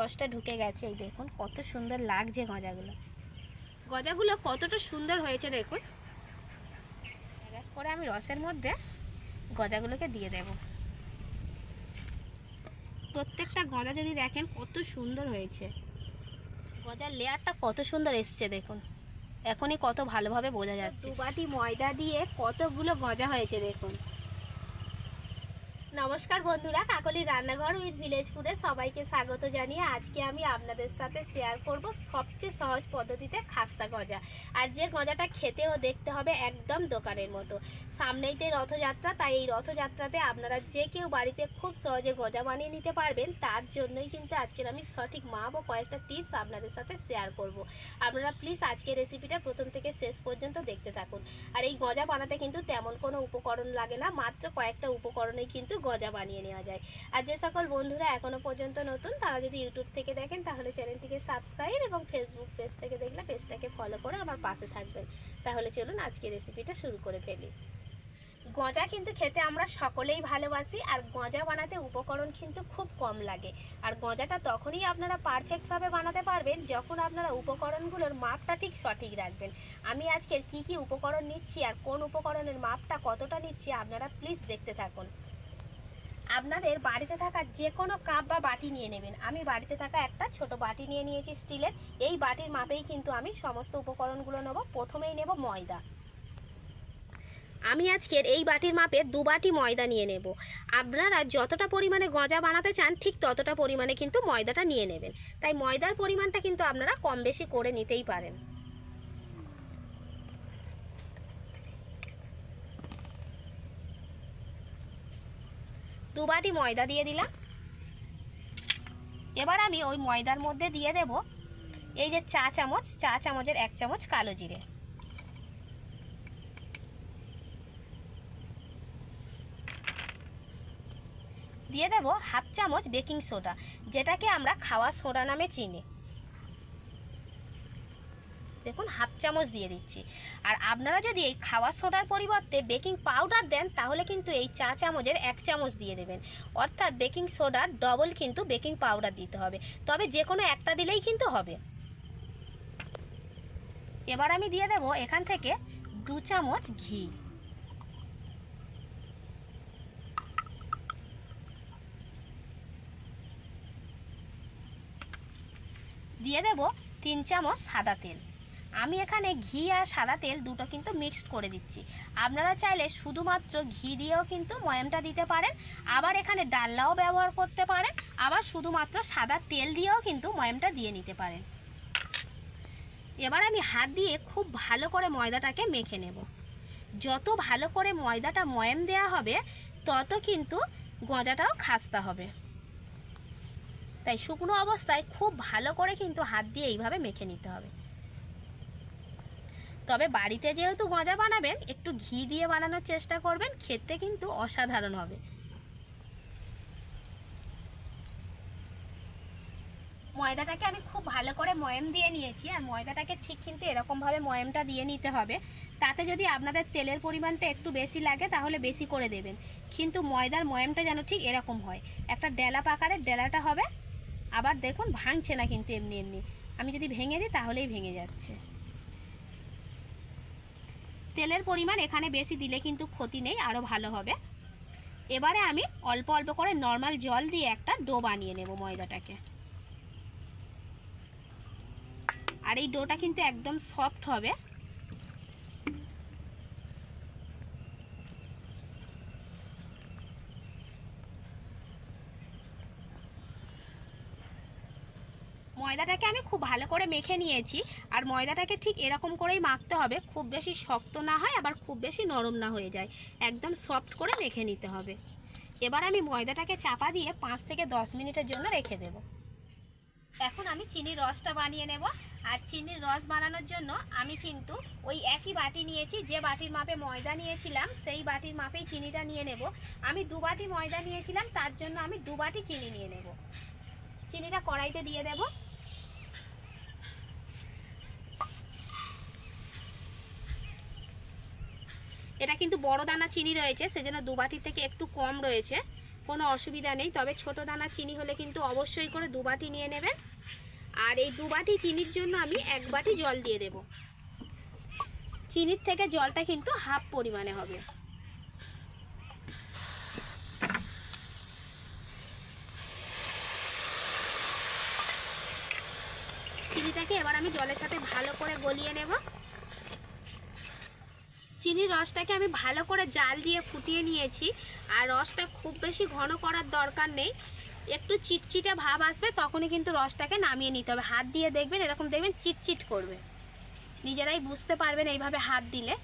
রসটা ঢুকে গেছে, এই দেখুন, কত সুন্দর লাগছে গজাগুলো। গজাগুলো কতটা সুন্দর হয়েছে দেখুন। এক করে আমি রসের মধ্যে গজাগুলোকে দিয়ে দেব। প্রত্যেকটা গজা যদি দেখেন, কত সুন্দর হয়েছে। গজার লেয়ারটা কত সুন্দর এসছে দেখুন। এখনই কত ভালোভাবে বোঝা যাচ্ছে। দু বাটি ময়দা দিয়ে কতগুলো গজা হয়েছে দেখুন। নমস্কার বন্ধুরা, কাকলি রান্নাঘর উইথ ভিলেজ ফুডে সবাইকে স্বাগত জানিয়ে আজকে আমি আপনাদের সাথে শেয়ার করব সবচেয়ে সহজ পদ্ধতিতে খাস্তা গজা। আর যে গজাটা খেতেও দেখতে হবে একদম দোকানের মতো। সামনেইতে রথযাত্রা, তাই এই রথযাত্রাতে আপনারা যে কেউ বাড়িতে খুব সহজে গজা বানিয়ে নিতে পারবেন, তার জন্যই কিন্তু আজকের আমি সঠিক মাপ ও কয়েকটা টিপস আপনাদের সাথে শেয়ার করব। আপনারা প্লিজ আজকের রেসিপিটা প্রথম থেকে শেষ পর্যন্ত দেখতে থাকুন। আর এই গজা বানাতে কিন্তু তেমন কোনো উপকরণ লাগে না, মাত্র কয়েকটা উপকরণেই কিন্তু গজা বানিয়ে নেওয়া যায়। আর যে সকল বন্ধুরা এখনও পর্যন্ত নতুন, তারা যদি ইউটিউব থেকে দেখেন, তাহলে চ্যানেলটিকে সাবস্ক্রাইব এবং ফেসবুক পেজ থেকে দেখলে পেজটাকে ফলো করে আমার পাশে থাকবেন। তাহলে চলুন আজকে রেসিপিটা শুরু করে ফেলি। গজা কিন্তু খেতে আমরা সকলেই ভালোবাসি, আর গজা বানাতে উপকরণ কিন্তু খুব কম লাগে। আর গজাটা তখনই আপনারা পারফেক্টভাবে বানাতে পারবেন যখন আপনারা উপকরণগুলোর মাপটা ঠিক সঠিক রাখবেন। আমি আজকের কি কি উপকরণ নিচ্ছি আর কোন উপকরণের মাপটা কতটা নিচ্ছি আপনারা প্লিজ দেখতে থাকুন। আপনাদের বাড়িতে থাকা যে কোনো কাপ বা বাটি নিয়ে নেবেন। আমি বাড়িতে থাকা একটা ছোট বাটি নিয়ে নিয়েছি স্টিলের। এই বাটির মাপেই কিন্তু আমি সমস্ত উপকরণগুলো নেব। প্রথমেই নেব ময়দা। আমি আজকের এই বাটির মাপে দু বাটি ময়দা নিয়ে নেব। আপনারা যতটা পরিমাণে গজা বানাতে চান, ঠিক ততটা পরিমাণে কিন্তু ময়দাটা নিয়ে নেবেন। তাই ময়দার পরিমাণটা কিন্তু আপনারা কম বেশি করে নিতেই পারেন। দু বাটি ময়দা দিয়ে দিলাম। এবার আমি ওই ময়দার মধ্যে দিয়ে দেব এই যে চা চামচ, চা চামচের এক চামচ কালো জিরে। দিয়ে দেব হাফ চামচ বেকিং সোডা, যেটাকে আমরা খাওয়া সোডা নামে চিনি। দেখুন, হাফ চামচ দিয়ে দিচ্ছি। আর আপনারা যদি এই খাওয়া সোডার পরিবর্তে বেকিং পাউডার দেন, তাহলে কিন্তু এই চা চামচের এক চামচ দিয়ে দেবেন। অর্থাৎ বেকিং সোডার ডবল কিন্তু বেকিং পাউডার দিতে হবে। তবে যে কোনো একটা দিলেই কিন্তু হবে। এবার আমি দিয়ে দেব এখান থেকে দু চামচ ঘি। দিয়ে দেব তিন চামচ সাদা তেল। আমি এখানে ঘি আর সাদা তেল দুটো কিন্তু মিক্সড করে দিচ্ছি। আপনারা চাইলে শুধুমাত্র ঘি দিয়েও কিন্তু ময়ামটা দিতে পারেন, আবার এখানে ডাল্লাও ব্যবহার করতে পারেন, আবার শুধুমাত্র সাদা তেল দিয়েও কিন্তু ময়ামটা দিয়ে নিতে পারেন। এবার আমি হাত দিয়ে খুব ভালো করে ময়দাটাকে মেখে নেব। যত ভালো করে ময়দাটা ময়াম দেওয়া হবে, তত কিন্তু গজাটাও খাস্তা হবে। তাই শুকনো অবস্থায় খুব ভালো করে কিন্তু হাত দিয়ে এইভাবে মেখে নিতে হবে। তবে বাড়িতে যেহেতু গজা বানাবেন, একটু ঘি দিয়ে বানানোর চেষ্টা করবেন, খেতে কিন্তু অসাধারণ হবে। ময়দাটাকে আমি খুব ভালো করে ময়াম দিয়ে নিয়েছি, আর ময়দাটাকে ঠিক কিন্তু এরকমভাবে ময়ামটা দিয়ে নিতে হবে। তাতে যদি আপনাদের তেলের পরিমাণটা একটু বেশি লাগে, তাহলে বেশি করে দেবেন। কিন্তু ময়দার ময়ামটা যেন ঠিক এরকম হয়। একটা ডেলা পাকারের ডেলাটা হবে, আবার দেখুন ভাঙছে না কিন্তু এমনি এমনি। আমি যদি ভেঙে দিই, তাহলেই ভেঙে যাচ্ছে। তেলের পরিমাণ এখানে বেশি দিলে কিন্তু ক্ষতি নেই আরও ভালো হবে। এবারে আমি অল্প অল্প করে নর্মাল জল দিয়ে একটা ডো বানিয়ে নেব ময়দাটাকে। আর এই ডোটা কিন্তু একদম সফট হবে ময়দাটাকে আমি খুব ভালো করে মেখে নিয়েছি। আর ময়দাটাকে ঠিক এরকম করেই মাখতে হবে। খুব বেশি শক্ত না হয়, আবার খুব বেশি নরম না হয়ে যায়। একদম সফট করে মেখে নিতে হবে। এবার আমি ময়দাটাকে চাপা দিয়ে পাঁচ থেকে দশ মিনিটের জন্য রেখে দেব। এখন আমি চিনির রসটা বানিয়ে নেব। আর চিনির রস বানানোর জন্য আমি কিন্তু ওই একই বাটি নিয়েছি। যে বাটির মাপে ময়দা নিয়েছিলাম, সেই বাটির মাপেই চিনিটা নিয়ে নেব। আমি দু বাটি ময়দা নিয়েছিলাম, তার জন্য আমি দু বাটি চিনি নিয়ে নেব। চিনিটা কড়াইতে দিয়ে দেবো। এটা কিন্তু বড় দানা চিনি রয়েছে, সেজন্য দু বাটি থেকে একটু কম রয়েছে। কোনো অসুবিধা নেই, তবে ছোট দানা চিনি হলে কিন্তু অবশ্যই করে দু বাটি নিয়ে নেবেন। আর এই দু বাটি চিনির জন্য আমি এক বাটি জল দিয়ে দেব। চিনির থেকে জলটা কিন্তু হাফ পরিমাণে হবে। চিনিটাকে এবার আমি জলের সাথে ভালো করে গলিয়ে নেব। চিনির রসটাকে আমি ভালো করে জাল দিয়ে ফুটিয়ে নিয়েছি। আর রসটা খুব বেশি ঘন করার দরকার নেই। একটু চিটচিটে ভাব আসবে, তখনই কিন্তু রসটাকে নামিয়ে নিতে হবে। হাত দিয়ে দেখবেন, এরকম দেখবেন চিটচিট করবে। নিজেরাই বুঝতে পারবেন এইভাবে হাত দিলে।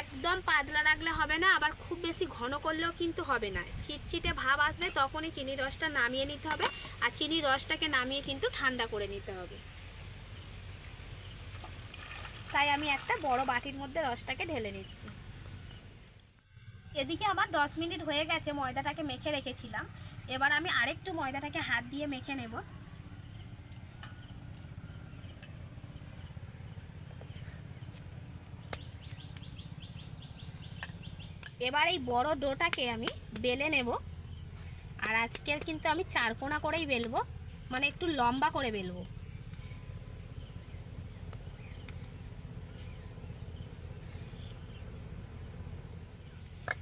একদম পাতলা রাখলে হবে না, আবার খুব বেশি ঘন করলেও কিন্তু হবে না। চিটচিটে ভাব আসবে, তখনই চিনির রসটা নামিয়ে নিতে হবে। আর চিনির রসটাকে নামিয়ে কিন্তু ঠান্ডা করে নিতে হবে। তাই আমি একটা বড় বাটির মধ্যে রসটাকে ঢেলে নিচ্ছি। এদিকে আমার দশ মিনিট হয়ে গেছে, ময়দাটাকে মেখে রেখেছিলাম। এবার আমি আরেকটু ময়দাটাকে হাত দিয়ে মেখে নেব। এবার এই বড় ডোটাকে আমি বেলে নেব। আর আজকের কিন্তু আমি চারকোনা করেই বেলবো মানে একটু লম্বা করে বেলবো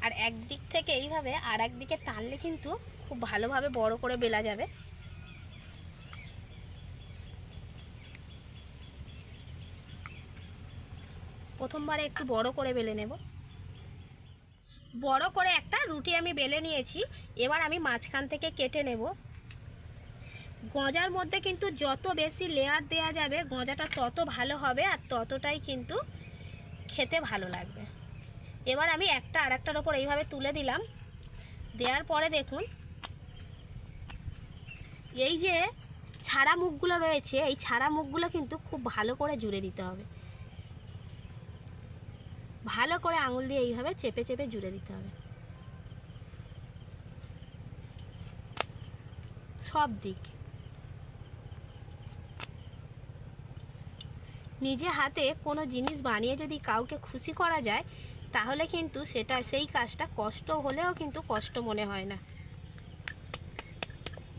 আর একদিক থেকে এইভাবে আর একদিকে টানলে কিন্তু খুব ভালোভাবে বড় করে বেলা যাবে। প্রথমবারে একটু বড় করে বেলে নেব। বড় করে একটা রুটি আমি বেলে নিয়েছি, এবার আমি মাঝখান থেকে কেটে নেব। গজার মধ্যে কিন্তু যত বেশি লেয়ার দেয়া যাবে, গজাটা তত ভালো হবে আর ততটাই কিন্তু খেতে ভালো লাগবে। এবার আমি একটা আর একটার ওপর এইভাবে তুলে দিলাম। দেওয়ার পরে দেখুন, এই যে ছাড়া মুখগুলো রয়েছে, এই ছাড়া মুখগুলো কিন্তু খুব ভালো করে জুড়ে দিতে হবে। ভালো করে আঙুল দিয়ে এইভাবে চেপে চেপে জুড়ে দিতে হবে। সব দিক। নিজে হাতে কোনো জিনিস বানিয়ে যদি কাউকে খুশি করা যায় তাহলে কিন্তু সেটা, সেই কাজটা কষ্ট হলেও কিন্তু কষ্ট মনে হয় না।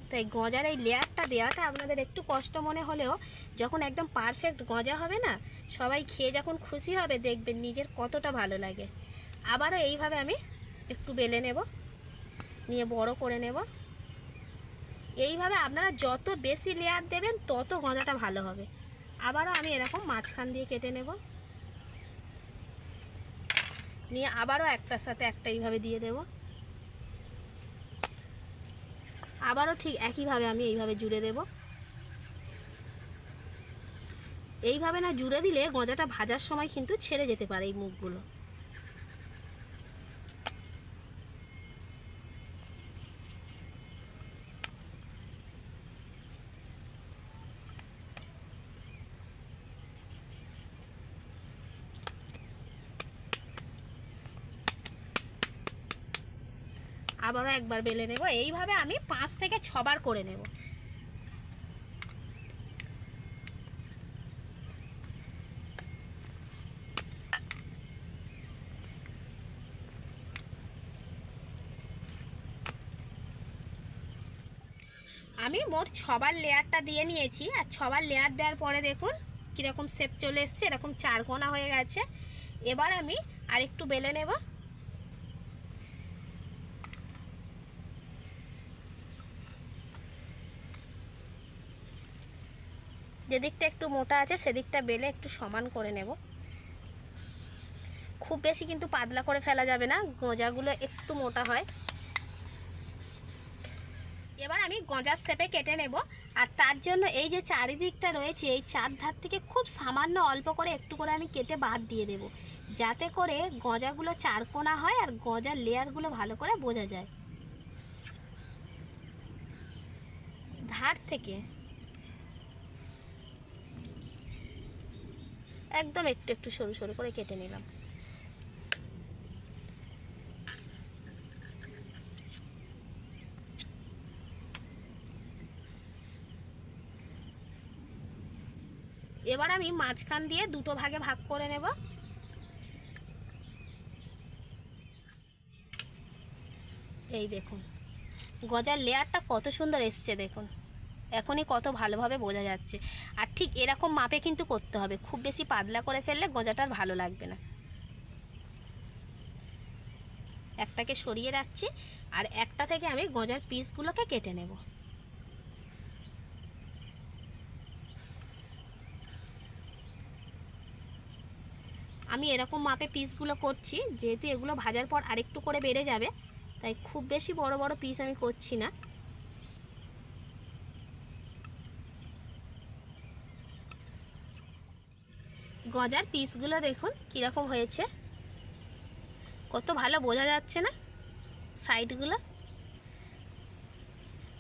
তাই গজার এই লেয়ারটা দেওয়াটা আপনাদের একটু কষ্ট মনে হলেও যখন একদম পারফেক্ট গজা হবে না, সবাই খেয়ে যখন খুশি হবে দেখবেন নিজের কতটা ভালো লাগে। আবারও এইভাবে আমি একটু বেলে নেব, নিয়ে বড় করে নেব। এইভাবে আপনারা যত বেশি লেয়ার দেবেন তত গজাটা ভালো হবে। আবারও আমি এরকম মাঝখান দিয়ে কেটে নেব। নিয়ে আবারও একটার সাথে একটা এইভাবে দিয়ে দেব। আবারও ঠিক একইভাবে আমি এইভাবে জুড়ে দেব। এইভাবে না জুড়ে দিলে গজাটা ভাজার সময় কিন্তু ছেড়ে যেতে পারে এই মুখগুলো। আবারও একবার বেলে নেব। এইভাবে আমি পাঁচ থেকে ছবার করে নেব। আমি মোট ছবার লেয়ারটা দিয়ে নিয়েছি। আর ছবার লেয়ার দেওয়ার পরে দেখুন কীরকম শেপ চলে এসছে, এরকম চারকোনা হয়ে গেছে। এবার আমি আরেকটু বেলে নেব। যেদিকটা একটু মোটা আছে, সেদিকটা বেলে একটু সমান করে নেব। খুব বেশি কিন্তু পাতলা করে ফেলা যাবে না, গোঁজাগুলো একটু মোটা হয়। এবার আমি গজার শেপে কেটে নেব, আর তার জন্য এই যে চারিদিকটা রয়েছে, এই চার ধার থেকে খুব সামান্য অল্প করে একটু করে আমি কেটে বাদ দিয়ে দেব, যাতে করে গজাগুলো চারকোনা হয় আর গজার লেয়ারগুলো ভালো করে বোঝা যায়। ধার থেকে একদম একটু একটু সরু সরু করে কেটে নিলাম। এবার আমি মাঝখান দিয়ে দুটো ভাগে ভাগ করে নেব। এই দেখুন, গজার লেয়ারটা কত সুন্দর এসছে দেখুন। এখনই কত ভালোভাবে বোঝা যাচ্ছে। আর ঠিক এরকম মাপে কিন্তু করতে হবে। খুব বেশি পাতলা করে ফেললে গজাটা আর ভালো লাগবে না। একটাকে সরিয়ে রাখছি আর একটা থেকে আমি গজার পিসগুলোকে কেটে নেব। আমি এরকম মাপে পিসগুলো করছি, যেহেতু এগুলো ভাজার পর আরেকটু করে বেড়ে যাবে, তাই খুব বেশি বড় বড় পিস আমি করছি না। গজার পিসগুলো দেখুন কীরকম হয়েছে। কত ভালো বোঝা যাচ্ছে না সাইডগুলো।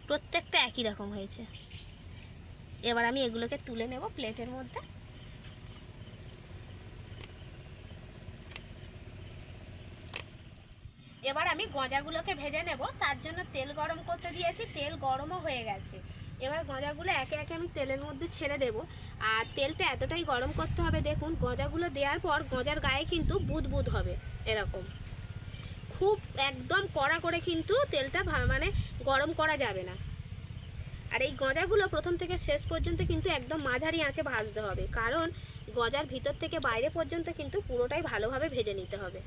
প্রত্যেকটা একই রকম হয়েছে। এবার আমি এগুলোকে তুলে নেব প্লেটের মধ্যে। এবার আমি গজাগুলোকে ভেজে নেব। তার জন্য তেল গরম করতে দিয়েছি। তেল গরমও হয়ে গেছে। এবার গজাগুলো একে একে আমি তেলের মধ্যে ছেড়ে দেব। আর তেলটা এতটাই গরম করতে হবে, দেখুন, গজাগুলো দেওয়ার পর গজার গায়ে কিন্তু বুদ বুদ হবে, এরকম। খুব একদম কড়া করে কিন্তু তেলটা মানে গরম করা যাবে না। আর এই গজাগুলো প্রথম থেকে শেষ পর্যন্ত কিন্তু একদম মাঝারি আঁচে ভাজতে হবে, কারণ গজার ভিতর থেকে বাইরে পর্যন্ত কিন্তু পুরোটাই ভালোভাবে ভেজে নিতে হবে।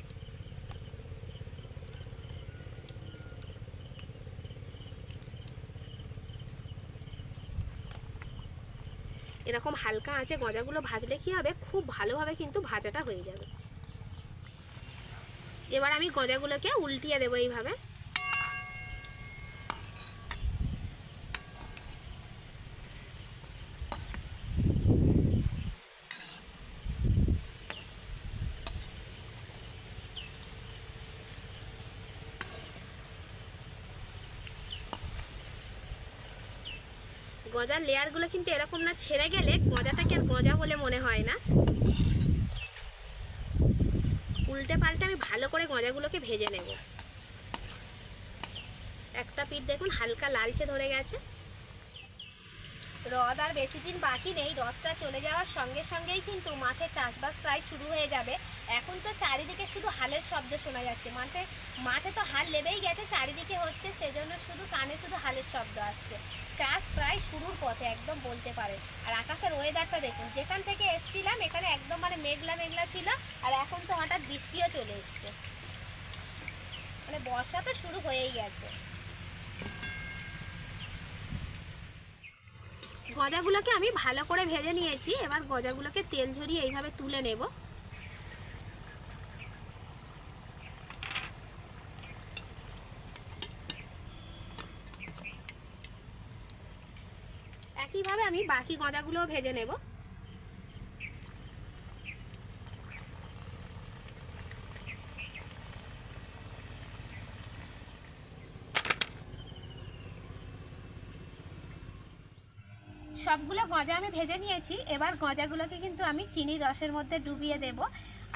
এরকম হালকা আঁচে গজাগুলো ভাজলে কী হবে? খুব ভালোভাবে কিন্তু ভাজাটা হয়ে যাবে। এবার আমি গজাগুলোকে উল্টিয়ে দেবো এইভাবে। গজার লেয়ারগুলো কিন্তু এরকম না, ছেড়ে গেলে গজাটাকে আর গজা বলে মনে হয় না। উল্টে পাল্টে আমি ভালো করে গজাগুলোকে ভেজে নেব। একটা পিঠ দেখুন হালকা লালচে ধরে গেছে। রথ আর বেশি দিন বাকি নেই রথটা চলে যাওয়ার সঙ্গে সঙ্গেই কিন্তু মাঠে চাষবাস প্রায় শুরু হয়ে যাবে। এখন তো চারিদিকে শুধু হালের শব্দ শোনা যাচ্ছে। মাঠে মাঠে তো হাল লেবেই গেছে, চারিদিকে হচ্ছে সেজন্য শুধু কানে শুধু হালের শব্দ আসছে। চাষ প্রায় শুরুর পথে, একদম বলতে পারে। আর আকাশের ওয়েদারটা দেখুন, যেখান থেকে এসছিলাম, এখানে একদম মানে মেঘলা মেঘলা ছিল, আর এখন তো হঠাৎ বৃষ্টিও চলে এসছে। মানে বর্ষা তো শুরু হয়েই গেছে। গজাগুলোকে আমি ভালো করে ভেজে নিয়েছি। এবার গজাগুলোকে তেল ঝরিয়ে এইভাবে তুলে নেব। একইভাবে আমি বাকি গজাগুলোও ভেজে নেব। সবগুলো গজা আমি ভেজে নিয়েছি। এবার গজাগুলোকে কিন্তু আমি চিনির রসের মধ্যে ডুবিয়ে দেব।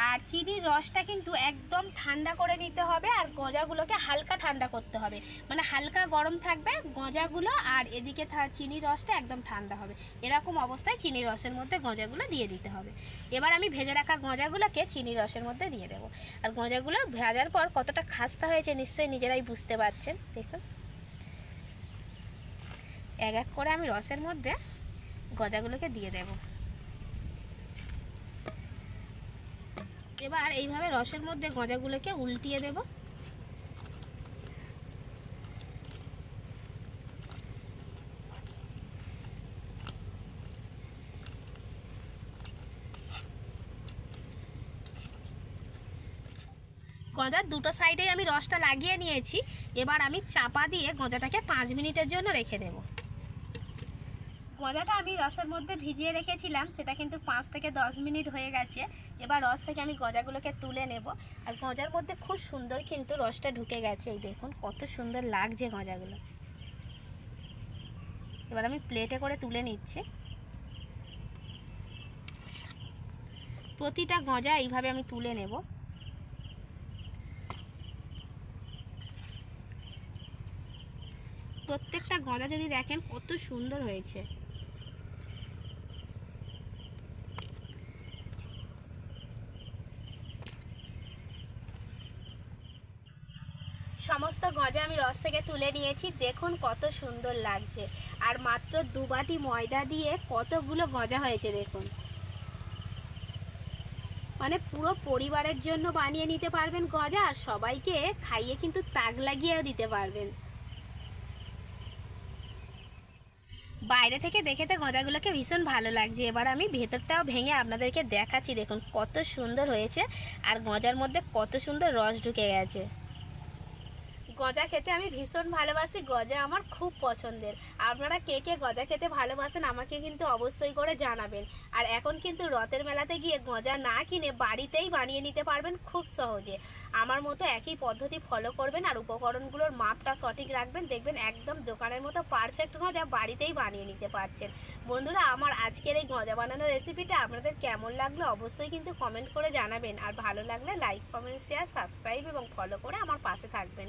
আর চিনির রসটা কিন্তু একদম ঠান্ডা করে নিতে হবে আর গজাগুলোকে হালকা ঠান্ডা করতে হবে। মানে হালকা গরম থাকবে গজাগুলো আর এদিকে চিনির রসটা একদম ঠান্ডা হবে। এরকম অবস্থায় চিনির রসের মধ্যে গজাগুলো দিয়ে দিতে হবে। এবার আমি ভেজে রাখা গজাগুলোকে চিনির রসের মধ্যে দিয়ে দেবো। আর গজাগুলো ভাজার পর কতটা খাস্তা হয়েছে নিশ্চয়ই নিজেরাই বুঝতে পারছেন। দেখুন। এক এক করে আমি রসের মধ্যে গজাগুলোকে দিয়ে দেব। এবার এইভাবে রসের মধ্যে গজাগুলোকে উল্টিয়ে দেব। গজার দুটো সাইডেই আমি রসটা লাগিয়ে নিয়েছি। এবার আমি চাপা দিয়ে গজাটাকে পাঁচ মিনিটের জন্য রেখে দেবো। গজাটা আমি রসের মধ্যে ভিজিয়ে রেখেছিলাম, সেটা কিন্তু পাঁচ থেকে দশ মিনিট হয়ে গেছে। এবার রস থেকে আমি গজাগুলোকে তুলে নেব। আর গজার মধ্যে খুব সুন্দর কিন্তু রসটা ঢুকে গেছে। এই দেখুন, কত সুন্দর লাগছে গজাগুলো। এবার আমি প্লেটে করে তুলে নিচ্ছি। প্রতিটা গজা এইভাবে আমি তুলে নেব। প্রত্যেকটা গজা যদি দেখেন, কত সুন্দর হয়েছে। গজা আমি রস থেকে তুলে নিয়েছি। দেখুন কত সুন্দর লাগছে। আর মাত্র দু বাটি ময়দা দিয়ে কতগুলো গজা হয়েছে দেখুন। মানে পুরো পরিবারের জন্য বানিয়ে নিতে পারবেন গজা, আর সবাইকে খাইয়ে কিন্তু তাক লাগিয়েও দিতে পারবেন। বাইরে থেকে দেখে তো গজাগুলোকে ভীষণ ভালো লাগছে। এবার আমি ভেতরটাও ভেঙে আপনাদেরকে দেখাচ্ছি। দেখুন কত সুন্দর হয়েছে, আর গজার মধ্যে কত সুন্দর রস ঢুকে গেছে। গজা খেতে আমি ভীষণ ভালোবাসি, গজা আমার খুব পছন্দের। আপনারা কে কে গজা খেতে ভালোবাসেন আমাকে কিন্তু অবশ্যই করে জানাবেন। আর এখন কিন্তু রথের মেলাতে গিয়ে গজা না কিনে বাড়িতেই বানিয়ে নিতে পারবেন খুব সহজে। আমার মতো একই পদ্ধতি ফলো করবেন আর উপকরণগুলোর মাপটা সঠিক রাখবেন, দেখবেন একদম দোকানের মতো পারফেক্ট গজা বাড়িতেই বানিয়ে নিতে পারছেন। বন্ধুরা, আমার আজকের এই গজা বানানোর রেসিপিটা আপনাদের কেমন লাগল অবশ্যই কিন্তু কমেন্ট করে জানাবেন। আর ভালো লাগলে লাইক কমেন্ট শেয়ার সাবস্ক্রাইব এবং ফলো করে আমার পাশে থাকবেন।